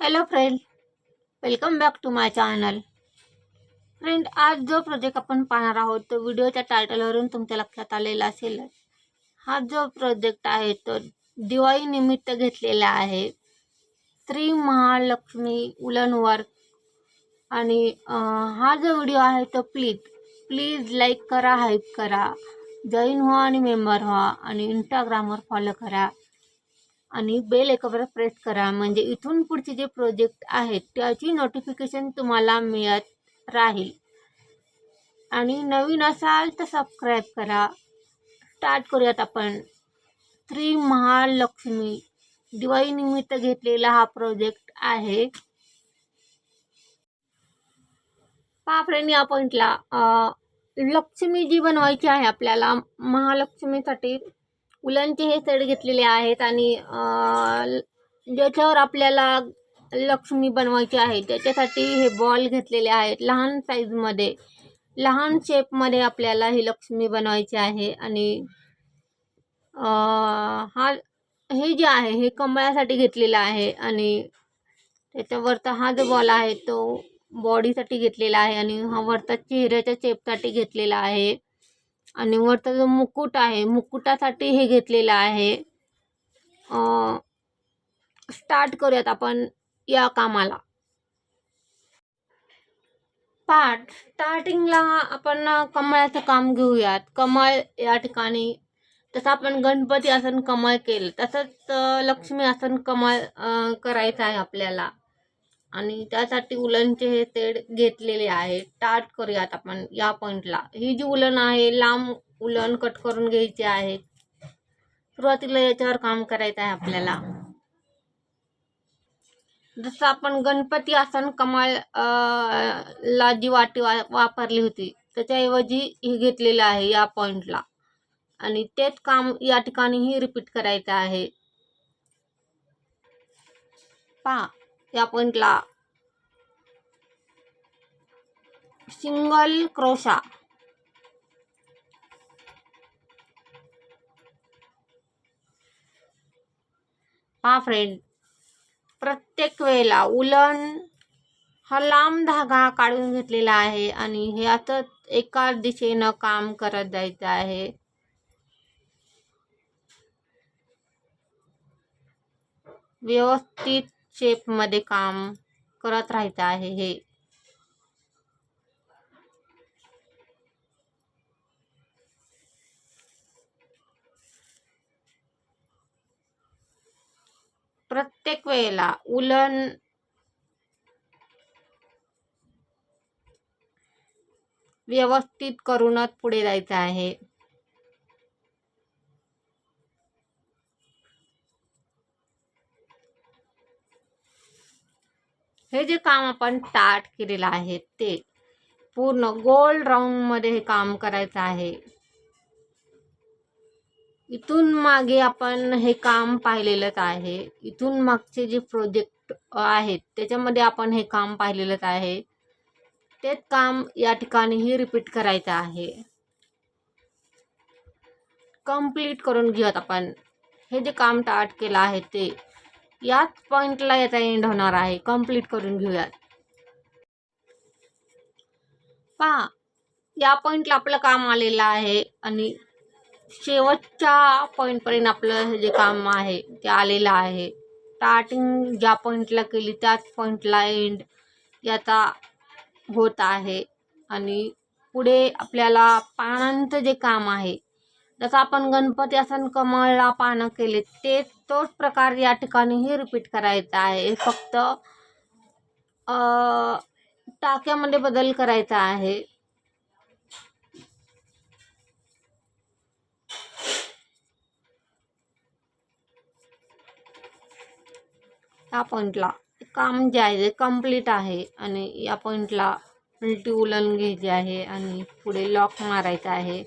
Hello friend welcome back to my channel friend आज जो project आपण पाहणार आहोत तो व्हिडिओच्या टायटलवरून तुमच्या लक्षात आलेला असेल. हा जो प्रोजेक्ट आहे तो दिवाळीनिमित्त घेतलेला आहे. श्री महालक्ष्मी उलन वर्क आणि हा जो व्हिडिओ आहे तो प्लीज प्लीज लाईक करा हाईप करा. जॉईन व्हा आणि मेंबर व्हा आणि इंस्टाग्रामवर फॉलो करा. आणि बेल एकावर प्रेस करा. म्हणजे इथून पुढचे जे प्रोजेक्ट आहेत त्याची नोटिफिकेशन तुम्हाला मिळत राहील. आणि नवीन असाल तर सबस्क्राईब करा. स्टार्ट करूयात आपण. श्री महालक्ष्मी दिवाळीनिमित्त घेतलेला हा प्रोजेक्ट आहे. पहा फ्रेंड लक्ष्मी जी बनवायची आहे आपल्याला. महालक्ष्मीसाठी उलनचे हे सेट घेतलेले आहेत आणि ज्याच्यावर आपल्याला लक्ष्मी बनवायची आहे त्याच्यासाठी हे बॉल घेतलेले आहेत. लहान साईजमध्ये लहान शेपमध्ये आपल्याला ही लक्ष्मी बनवायची आहे आणि हा हे जे आहे हे कमळासाठी घेतलेलं आहे आणि त्याच्यावरचा हा जो बॉल आहे तो बॉडीसाठी घेतलेला आहे आणि हा वरचा चेहऱ्याच्या चेपसाठी घेतलेला आहे. आणि वरचा जो मुकुट आहे मुकुटासाठी हे घेतलेलं आहे. स्टार्ट करूयात आपण या कामाला. पाठ स्टार्टिंगला आपण कमळाचं काम घेऊयात. कमळ या ठिकाणी तसं आपण गणपती आसन कमळ केलं तसंच लक्ष्मी आसन कमळ करायचं आहे आपल्याला. आणि त्यासाठी उलनचे हे तेड घेतलेले आहे स्टार्ट करूयात आपण या पॉईंटला ही जी उलन आहे लांब उलन कट करून घ्यायची आहे. सुरुवातीला याच्यावर काम करायचं आहे आपल्याला. जसं आपण गणपती आसन कमाल ला जी वाटी वा वापरली होती त्याच्याऐवजी हे घेतलेलं आहे या पॉईंटला आणि तेच काम या ठिकाणीही रिपीट करायचं आहे. पहा. या पॉइंटला सिंगल क्रोशा हा फ्रेंड प्रत्येक वेळेला उलन हा लांब धागा काढून घेतलेला आहे आणि हे आता एकाच दिशेनं काम करत जायचं आहे. व्यवस्थित शेपमध्ये काम करत राहायचं आहे हे. प्रत्येक वेळेला उलन व्यवस्थित करूनच पुढे जायचं आहे. हे जे काम आपण स्टार्ट केलेलं आहे ते पूर्ण गोल राऊंडमध्ये हे काम करायचं आहे. इथून मागे आपण हे काम पाहिलेलंच आहे. इथून मागचे जे प्रोजेक्ट आहेत त्याच्यामध्ये आपण हे काम पाहिलेलंच आहे. तेच काम या ठिकाणीही रिपीट करायचं आहे. कंप्लीट करून घेऊयात आपण. हे जे काम स्टार्ट केलं आहे ते याच पॉईंटला याचा एंड होणार आहे. कंप्लीट करून घेऊयात. पहा या पॉईंटला आपलं काम आलेलं आहे आणि शेवटच्या पॉईंटपर्यंत आपलं जे काम आहे ते आलेलं आहे. स्टार्टिंग ज्या पॉईंटला केली त्याच पॉईंटला एंड याचा होत आहे. आणि पुढे आपल्याला पानांचं जे काम आहे जसं आपण गणपती आसन कमळला पानं केले तेच तोच प्रकार या ठिकाणीही रिपीट करायचा आहे. फक्त टाक्यामध्ये बदल करायचा आहे. या पॉईंटला काम जे आहे कंप्लीट आहे आणि या पॉईंटला उलटी उलन घ्यायची आहे आणि पुढे लॉक मारायचं आहे.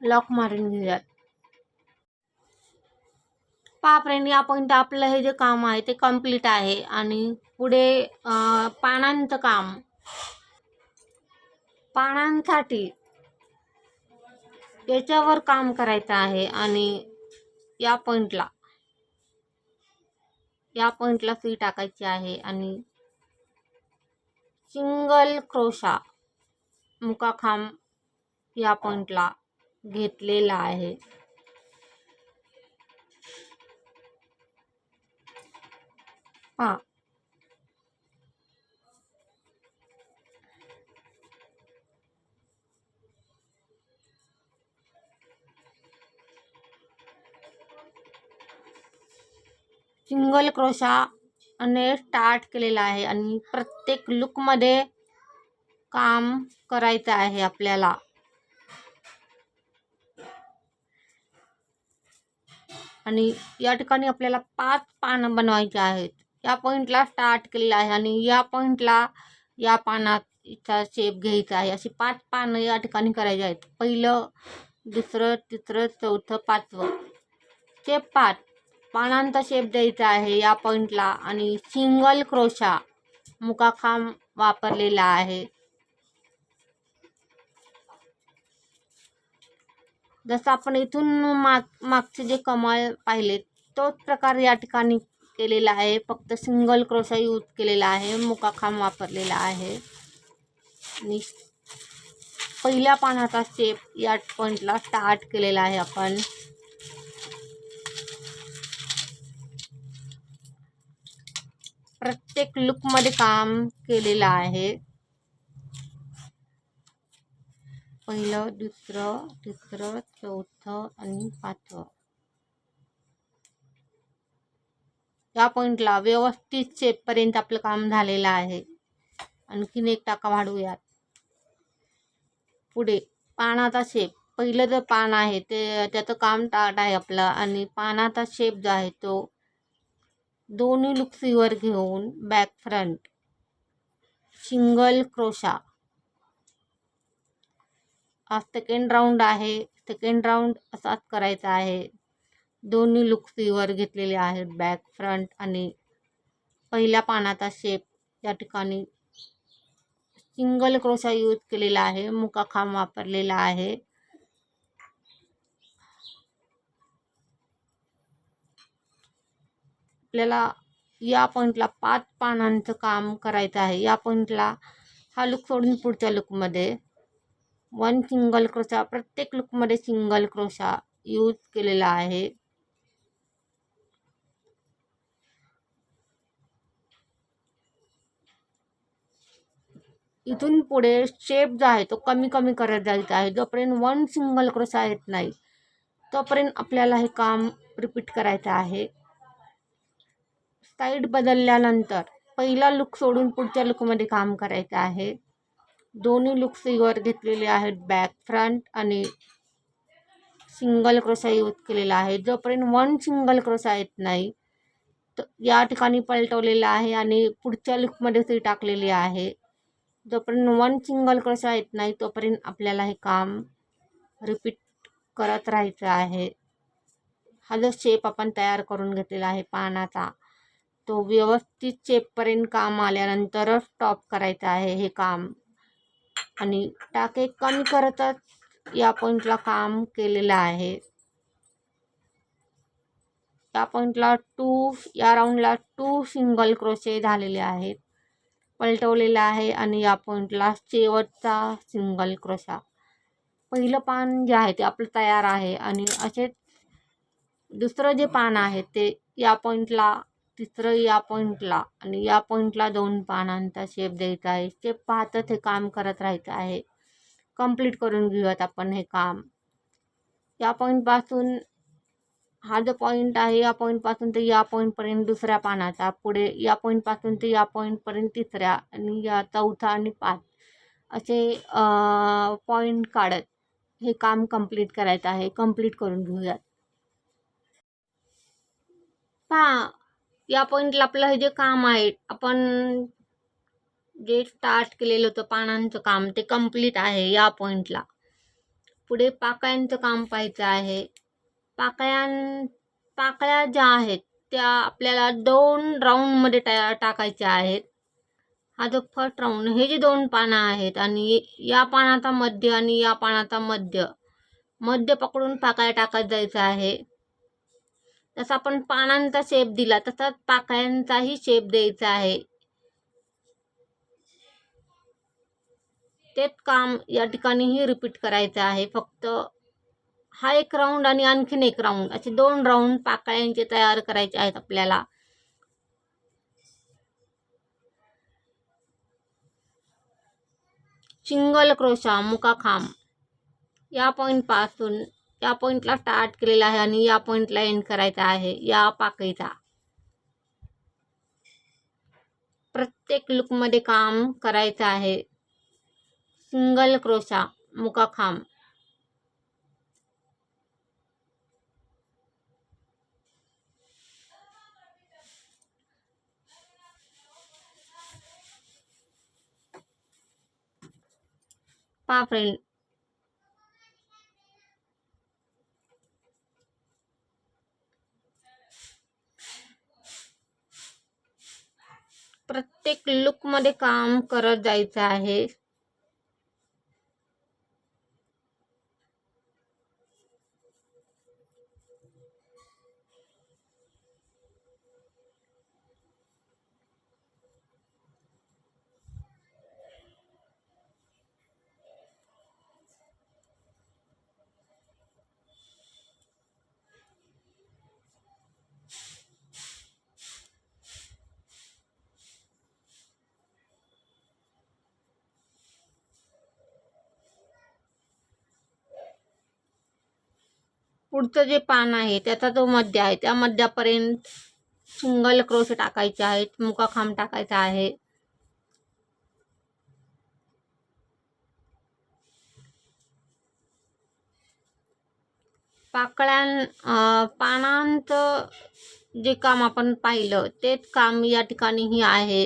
लॉक मारून घेऊयात. पहा फ्रेंड या पॉईंट आपलं हे जे काम आहे ते कंप्लीट आहे. आणि पुढे पानांचं काम. पानांसाठी याच्यावर काम करायचं आहे आणि या पॉईंटला या पॉईंटला फी टाकायची आहे आणि सिंगल क्रोशा मुकाखांब या पॉईंटला घेतलेला आहे. हां. सिंगल क्रोशा ने स्टार्ट केलेला आहे आणि प्रत्येक लुकमध्ये काम करायचं आहे आपल्याला. आणि या ठिकाणी आपल्याला पाच पानं बनवायचे आहेत. या पॉईंटला स्टार्ट केलेला आहे आणि या पॉईंटला या पानाचा शेप घ्यायचा आहे. अशी पाच पानं या ठिकाणी करायची आहेत. पहिलं दुसरं तिसरं चौथं पाचवं. शेप पाच. पानांचा शेप द्यायचा आहे या पॉईंटला आणि सिंगल क्रोशा मुकाखांब वापरलेला आहे. जसं आपण इथून माग मागचे जे कमळ पाहिले तोच प्रकार या ठिकाणी केलेला आहे. फक्त सिंगल क्रोशा यूज़ केलेला आहे. मुकाखांब वापरलेला आहे. आणि पहिल्या पानाचा शेप या पॉईंटला स्टार्ट केलेला आहे आपण. प्रत्येक लुकमध्ये काम केलेलं आहे. पहिलं, दुसरं, तिसरं, चौथं आणि पाचवं. या पॉईंटला व्यवस्थित शेपपर्यंत आपलं काम झालेलं आहे. आणखीन एक टाका वाढवूयात. पुढे पानाचा शेप पहिलं जर पान आहे ते त्याचं काम टाट आहे आपलं आणि पानाचा शेप जो आहे तो दोन्ही लुक्सीवर घेऊन बॅक फ्रंट सिंगल क्रोशा. हा सेकंड राऊंड आहे. सेकंड राऊंड असाच करायचा आहे. दोन्ही लुक्सीवर घेतलेले आहेत. बॅक फ्रंट आणि पहिल्या पानाचा शेप या ठिकाणी सिंगल क्रोशा यूज केलेला आहे. मुकाखांब वापरलेला आहे. आपल्याला या पॉईंटला पाच पानांचं काम करायचं आहे. या पॉईंटला हा लुक सोडून पुढच्या लुकमध्ये वन सिंगल क्रोशा प्रत्येक लुकमध्ये सिंगल क्रोशा यूज केलेला आहे. इथून पुढे शेप जो आहे तो कमी कमी करत जायचा आहे. जोपर्यंत वन सिंगल क्रोशा येत नाही तोपर्यंत आपल्याला हे काम रिपीट करायचं आहे. साईड बदलल्यानंतर पहिला लुक सोडून पुढच्या लुकमध्ये काम करायचं आहे. दोन्ही लुक्स सीवर घेतलेले आहेत बॅक फ्रंट आणि सिंगल क्रोसा यूज केलेला आहे. जोपर्यंत वन सिंगल क्रोसा येत नाही तर या ठिकाणी पलटवलेला आहे आणि पुढच्या लुकमध्ये ती टाकलेली आहे. जोपर्यंत वन सिंगल क्रोशा येत नाही तोपर्यंत आपल्याला हे काम रिपीट करत राहायचं आहे. हा जो शेप आपण तयार करून घेतलेला आहे पानाचा तो व्यवस्थित शेपपर्यंत काम आल्यानंतरच स्टॉप करायचं आहे हे काम. आणि टाके कमी करतच या पॉईंटला काम केलेलं आहे. या पॉईंटला टू या राऊंडला टू सिंगल क्रोशे झालेले आहेत. पलटवलेला आहे आणि या पॉईंटला शेवटचा सिंगल क्रोशा पहिलं पान जे आहे ते आपलं तयार आहे आणि असेच दुसरं जे पान आहे ते या पॉईंटला तिसरं या पॉईंटला आणि या पॉईंटला दोन पानांचा शेप द्यायचा आहे. शेप पाहतच हे काम करत राहायचं आहे. कंप्लीट करून घेऊयात आपण हे काम. या पॉईंटपासून हा जो पॉईंट आहे या पॉईंटपासून ते या पॉईंटपर्यंत दुसऱ्या पानाचा पुढे या पॉईंटपासून ते या पॉईंटपर्यंत तिसऱ्या आणि या चौथा आणि पाच. असे पॉईंट काढत हे काम कंप्लीट करायचं आहे. कंप्लीट करून घेऊयात. पहा या पॉईंटला आपलं हे जे काम आहे आपण जे स्टार्ट केलेलं होतं पानांचं काम ते कंप्लीट आहे या पॉईंटला पुढे पाकळ्यांचं काम पाहायचं आहे. पाकळ्यां पाकळ्या ज्या आहेत त्या आपल्याला दोन राऊंडमध्ये टा टाकायच्या आहेत. हा जो फर्स्ट राऊंड हे जे दोन पानं आहेत आणि या पानाचा मध्य आणि या पानाचा मध्य मध्य पकडून पाकळ्या टाकत जायचं आहे. जसा आपण पानांचा शेप दिला तसाच पाकळ्यांचाही शेप द्यायचा आहे. तेच काम या ठिकाणीही रिपीट करायचं आहे. फक्त हा एक राऊंड आणि आणखीन एक राऊंड असे दोन राऊंड पाकळ्यांचे तयार करायचे आहेत आपल्याला. सिंगल क्रोशा मुकाखाम या या पॉईंटपासून या पॉईंटला स्टार्ट केलेला आहे आणि या पॉईंटला एंड करायचा आहे. या पाकळीचा. प्रत्येक लुकमध्ये काम करायचं आहे. सिंगल क्रोशा मुकाखाम खांब फ्रेंड प्रत्येक लुकमध्ये काम करत जायचं आहे. पुढचं जे पान आहे त्याचा जो मध्य आहे त्या मध्यापर्यंत सिंगल क्रोश टाकायचे आहेत मुकाखांब टाकायचा आहे. पाकळ्यां पानांचं जे काम आपण पाहिलं तेच काम या ठिकाणीही आहे.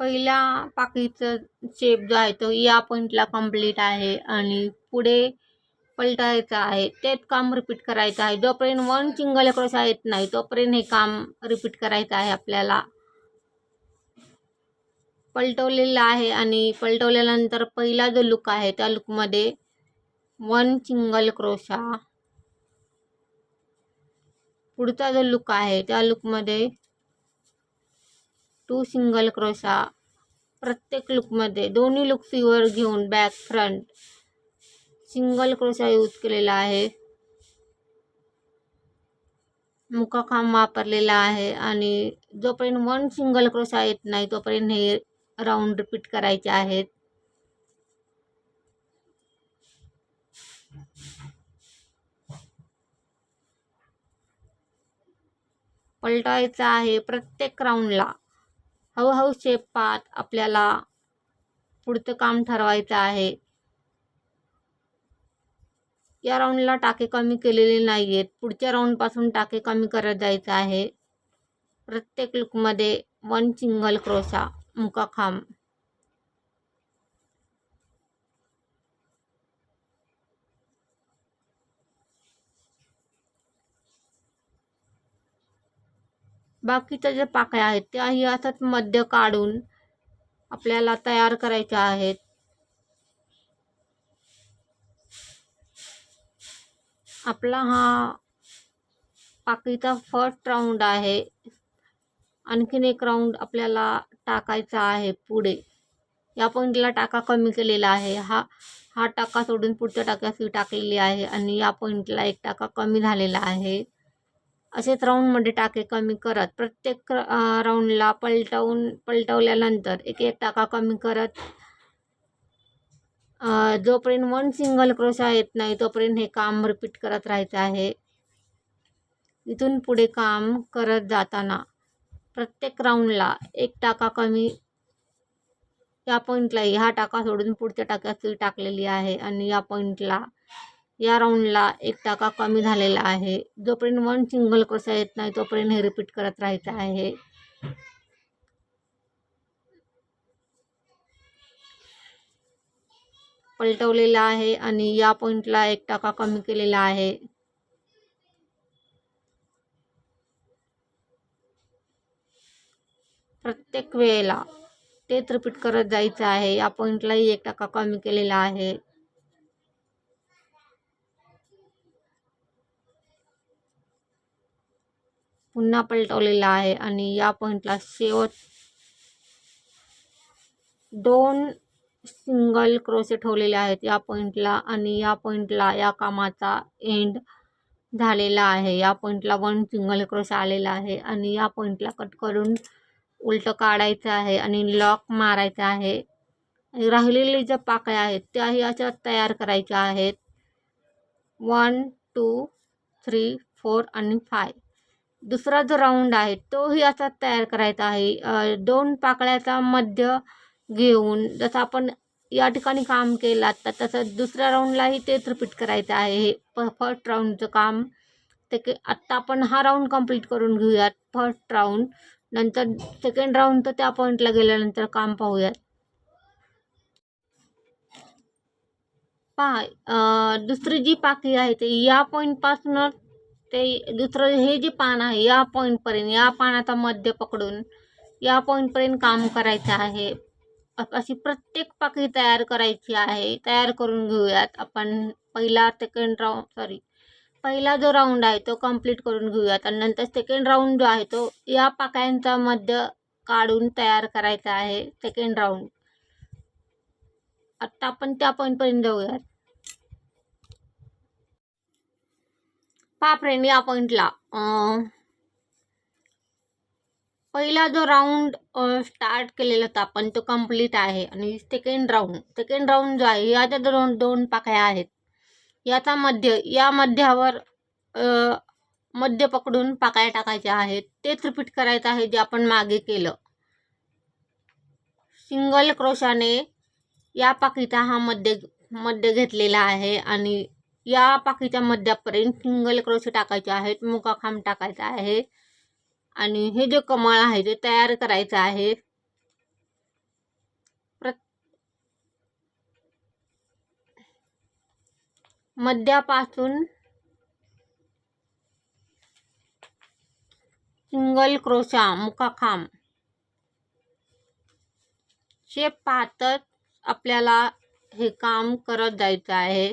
पहिल्या पाकीचं शेप जो आहे तो या पॉईंटला कंप्लीट आहे आणि पुढे पलटायचं आहे. तेच काम रिपीट करायचं आहे. जोपर्यंत वन सिंगल क्रोशा येत नाही तोपर्यंत हे काम रिपीट करायचं आहे आपल्याला. पलटवलेलं आहे आणि पलटवल्यानंतर पहिला जो लुक आहे त्या लुकमध्ये वन सिंगल क्रोशा पुढचा जो लुक आहे त्या लुकमध्ये टू सिंगल क्रोशा प्रत्येक लुकमध्ये दोन्ही लुक फीवर घेऊन back front single crochet use केलेला आहे. मुकाखांब वापरलेला आहे आणि जोपर्यंत वन सिंगल क्रोशा येत नाही तोपर्यंत हे राऊंड रिपीट करायचे आहेत. पलटायचं आहे प्रत्येक राऊंडला हळूहळू शेप पाहत आपल्याला पुढचं काम ठरवायचं आहे. या राऊंडला टाके कमी केलेले नाही आहेत पुढच्या राऊंडपासून टाके कमी करत जायचं आहे. प्रत्येक लुकमध्ये वन सिंगल क्रोशा मुका बाकीच्या ज्या पाकळ्या आहेत त्याही असंच मध्य काढून आपल्याला तयार करायच्या आहेत. आपला हा पाकळीचा फर्स्ट राऊंड आहे. आणखीन एक राऊंड आपल्याला टाकायचा आहे पुढे. या पॉईंटला टाका कमी केलेला आहे. हा हा टाका सोडून पुढच्या टाक्यात टाकलेली आहे आणि या पॉईंटला एक टाका कमी झालेला आहे. असेच राऊंडमध्ये टाके कमी करत. प्रत्येक राऊंडला पलटवून पलटवल्यानंतर एक एक टाका कमी करत. जोपर्यंत वन सिंगल क्रोशा येत नाही तोपर्यंत हे काम रिपीट करत राहायचं आहे. इथून पुढे काम करत जाताना प्रत्येक राऊंडला एक टाका कमी या पॉईंटलाही हा टाका सोडून पुढच्या टाक्यात सुई टाकलेली आहे. आणि या पॉईंटला या राऊंडला एक टाका कमी झालेला आहे. जोपर्यंत वन सिंगल क्रोशा येत नाही तोपर्यंत हे रिपीट करत राहायचं आहे. पलटवलेला आहे आणि या पॉईंटला एक टाका कमी केलेला आहे. प्रत्येक वेळेला तेच रिपीट करत जायचं आहे. या पॉईंटलाही एक टाका कमी केलेला आहे. पुन्हा पलटवलेला आहे आणि या पॉईंटला शेवट दोन सिंगल क्रोसे ठेवलेले आहेत या पॉईंटला आणि या पॉईंटला या कामाचा एंड झालेला आहे. या पॉईंटला वन सिंगल क्रोस आलेला आहे आणि या पॉईंटला कट करून उलटं काढायचं आहे आणि लॉक मारायचं आहे. आणि राहिलेले ज्या पाकळ्या आहेत त्याही अशा तयार करायच्या आहेत. वन टू थ्री फोर आणि फाय दुसरा जो राऊंड आहे तोही असा तयार करायचा आहे. दोन पाकळ्याचा मध्य घेऊन जसं आपण या ठिकाणी काम केलं आता तसं दुसऱ्या राऊंडलाही तेच रिपीट करायचं आहे. हे प फर्स्ट राऊंडचं काम. ते के आत्ता आपण हा राऊंड कंप्लीट करून घेऊयात फर्स्ट राऊंड नंतर सेकंड राऊंड तर त्या पॉईंटला गेल्यानंतर काम पाहूयात. पहा दुसरी जी पाकळी आहे ते या पॉईंटपासूनच ते दुसरं हे जे पान आहे या पॉईंटपर्यंत या पानाचा मध्य पकडून या पॉईंटपर्यंत काम करायचं आहे. अशी प्रत्येक पाकळी तयार करायची आहे तयार करून घेऊयात आपण. पहिला सेकंड राऊंड सॉरी पहिला जो राऊंड आहे तो कंप्लीट करून घेऊयात. आणि नंतर सेकंड राऊंड जो आहे तो या पाकळ्यांचा मध्य काढून तयार करायचा आहे सेकंड राऊंड आत्ता आपण त्या पॉईंटपर्यंत जाऊयात. फ्रेंड या पॉईंटला पहिला जो राऊंड स्टार्ट केलेला होता आपण तो कंप्लीट आहे. आणि सेकंड राऊंड सेकंड राऊंड जो आहे याच्या दोन दोन पाकळ्या आहेत. याचा मध्य या मध्यावर मध्य पकडून पाकळ्या टाकायच्या आहेत. तेच रिपीट करायचं आहे जे आपण मागे केलं. सिंगल क्रोशाने या पाकळीचा हा मध्य मध्य घेतलेला आहे. आणि या पाकीच्या मध्यापर्यंत सिंगल क्रोशे टाकायचे आहेत मुकाखांब टाकायचा आहे. आणि हे जे कमळ आहे ते तयार करायचं आहे. मध्यापासून सिंगल क्रोशा मुकाखांब शेप पाहतच आपल्याला हे काम करत जायचं आहे.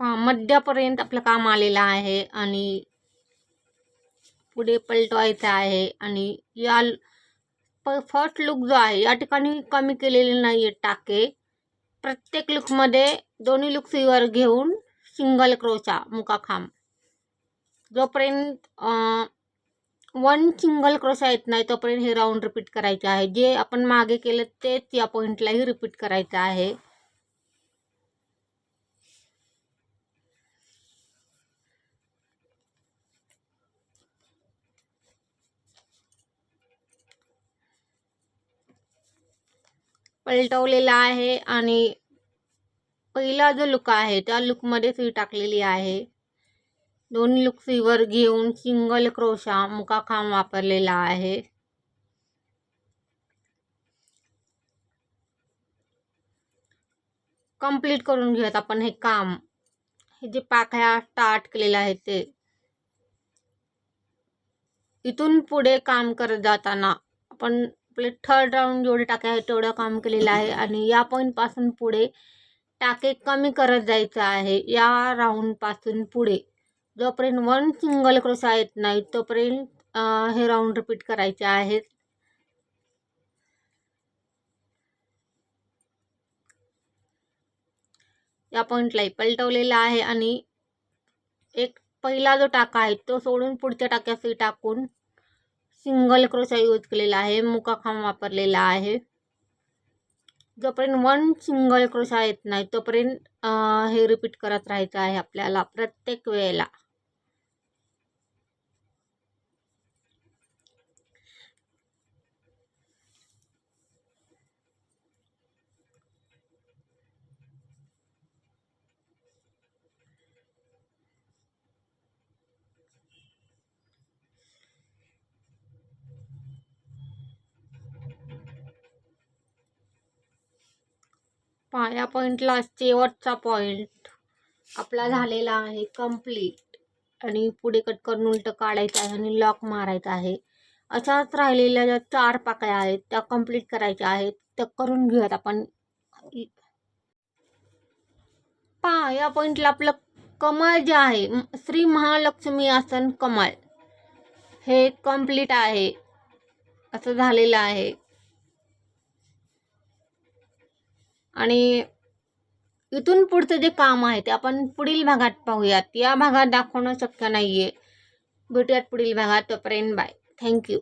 मध्यापर्यंत आपलं काम आलेलं आहे आणि पुढे पलटवायचं आहे आणि या फर्स्ट लुक जो आहे या ठिकाणी कमी केलेले नाही आहे टाके. प्रत्येक लुकमध्ये दोन्ही लुक घेऊन सिंगल क्रोचा मुकाखांब. जोपर्यंत वन सिंगल क्रोशा येत नाही तोपर्यंत हे राऊंड रिपीट करायचे आहे. जे आपण मागे केलं तेच या पॉईंटलाही रिपीट करायचं आहे. पलटवलेला आहे आणि पहिला जो लुक आहे त्या लुकमध्ये सुई टाकलेली आहे. दोन लुक सुईवर घेऊन सिंगल क्रोशा मुकाखाम वापरलेला आहे. कंप्लीट करून घेऊयात आपण हे काम. हे जे पाकळ्या स्टार्ट केलेलं आहे ते. इथून पुढे काम करत जाताना आपण आपले थर्ड राऊंड जेवढे टाके आहेत तेवढं काम केलेलं आहे. आणि या पॉईंटपासून पुढे टाके कमी करत जायचं आहे. या राऊंडपासून पुढे जोपर्यंत वन सिंगल क्रोशा येत नाही तोपर्यंत हे राऊंड रिपीट करायचे आहेत. या पॉईंटलाही पलटवलेला आहे आणि एक पहिला जो टाका आहे तो सोडून पुढच्या टाक्यात टाकून सिंगल क्रोशा यूज केलेला आहे मुकाखाम वापरलेला आहे. जोपर्यंत वन सिंगल क्रोशा येत नाही तोपर्यंत हे रिपीट करत राहायचं आहे आपल्याला प्रत्येक वेळेला. पहा या पॉईंटला शेवटचा पॉईंट आपला झालेला आहे कंप्लीट आणि पुढे कट करून उलटं काढायचं आहे आणि लॉक मारायचा आहे. अशाच राहिलेल्या ज्या चार पाकळ्या आहेत त्या कंप्लीट करायच्या आहेत. त्या करून घेऊयात आपण. पहा या पॉईंटला आपलं कमळ जे आहे श्री महालक्ष्मी आसन कमळ. हे कंप्लीट आहे. असं झालेलं आहे. आणि इथून पुढचं जे काम आहे ते आपण पुढील भागात पाहूयात. या भागात दाखवणं शक्य नाही आहे भेटूयात पुढील भागात. तोपर्यंत बाय. थँक्यू